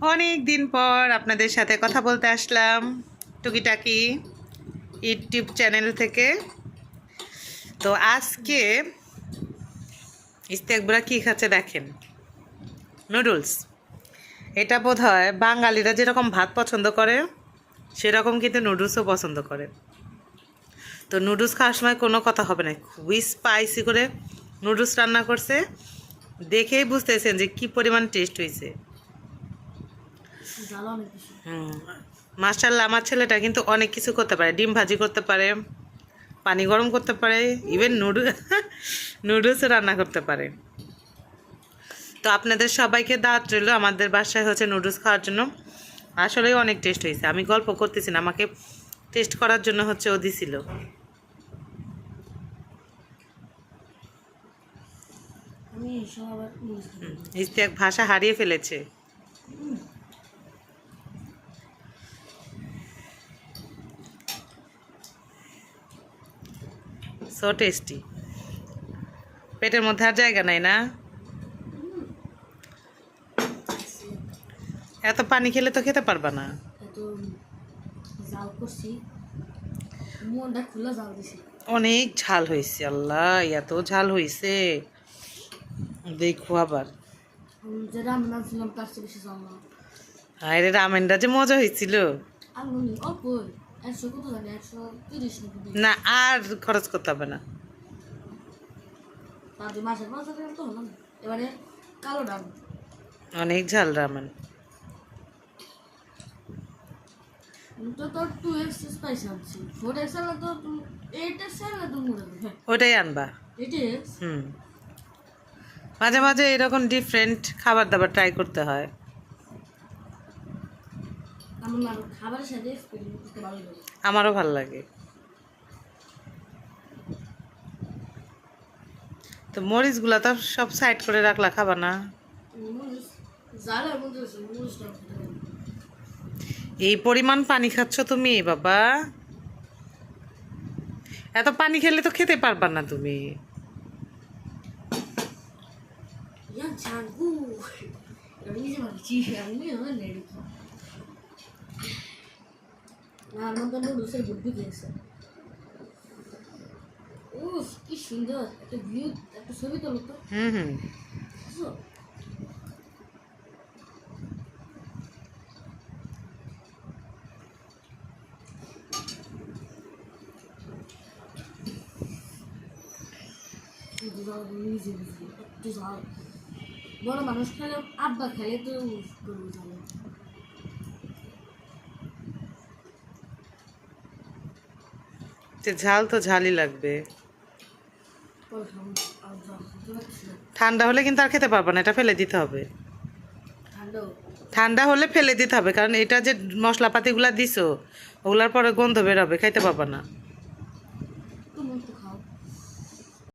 অনেক দিন পর আপনাদের সাথে কথা বলতে আসলাম। টুকিটাকি ইউটিউব চ্যানেল থেকে। তো আজকে ইস্তেকবরা কী খাচ্ছে দেখেন। নুডলস। এটা বোধ হয় বাঙালিরা যেরকম ভাত পছন্দ করে, সেরকম কিন্তু নুডলসও পছন্দ করে। তো নুডলস খাওয়ার সময় কোনো কথা হবে না। খুবই স্পাইসি করে নুডলস রান্না করছে। দেখেই বুঝতেছেন যে কি পরিমাণ টেস্ট হয়েছে হুম। মার্শাল্লাহ আমার ছেলেটা কিন্তু অনেক কিছু করতে পারে। ডিম ভাজি করতে পারে পানি গরম করতে পারে ইভেন নুডল নুডলসও রান্না করতে পারে। তো আপনাদের সবাইকে দাওয়াত রইল আমাদের বাসায় হচ্ছে নুডলস খাওয়ার জন্য। আসলেই অনেক টেস্ট হয়েছে। আমি গল্প করতেছি না আমাকে টেস্ট করার জন্য হচ্ছে ও দিছিল। ইস্তিয়াক ভাষা হারিয়ে ফেলেছে। সো টেস্টি পেটের মধ্যে আর জায়গা নাই না? এত পানি খেলে তো খেতে পারবা না। অনেক ঝাল হয়েছে আল্লাহ এত ঝাল হয়েছে। দেখো আবার। আমি যে রান্না ছিলাম তার চেয়ে বেশি জাল না। আরে রামেনটা যে মজা হয়েছিল। নি, আর খরচ করতে হবে না। অনেক ঝাল রামেন। ওটাই আনবা। হুম। মাঝে মাঝে এরকম ডিফারেন্ট খাবার দাবার ট্রাই করতে হয়। খাবারের সাথে আমারও ভালো লাগে তো মরিচগুলো তো সব সাইড করে রাখলা খাবা না এই পরিমাণ পানি খাচ্ছ তুমি বাবা এত পানি খেলে তো খেতে পারবা না তুমি budu biasa. উফ কি সুন্দর একটা ভিউ একটা ছবি তোলো তো হুম হুম। বড় মানুষ খেলে, আব্বা খেলে তো জানে যে ঝাল তো ঝালই লাগবে। ঠান্ডা হলে কিন্তু আর খেতে পারব না এটা ফেলে দিতে হবে। ঠান্ডা হলে? ফেলে দিতে হবে কারণ এটা যে মশলাপাতিগুলা দিছো ওগুলার পরে গন্ধ বেরোবে খাইতে পারবা না।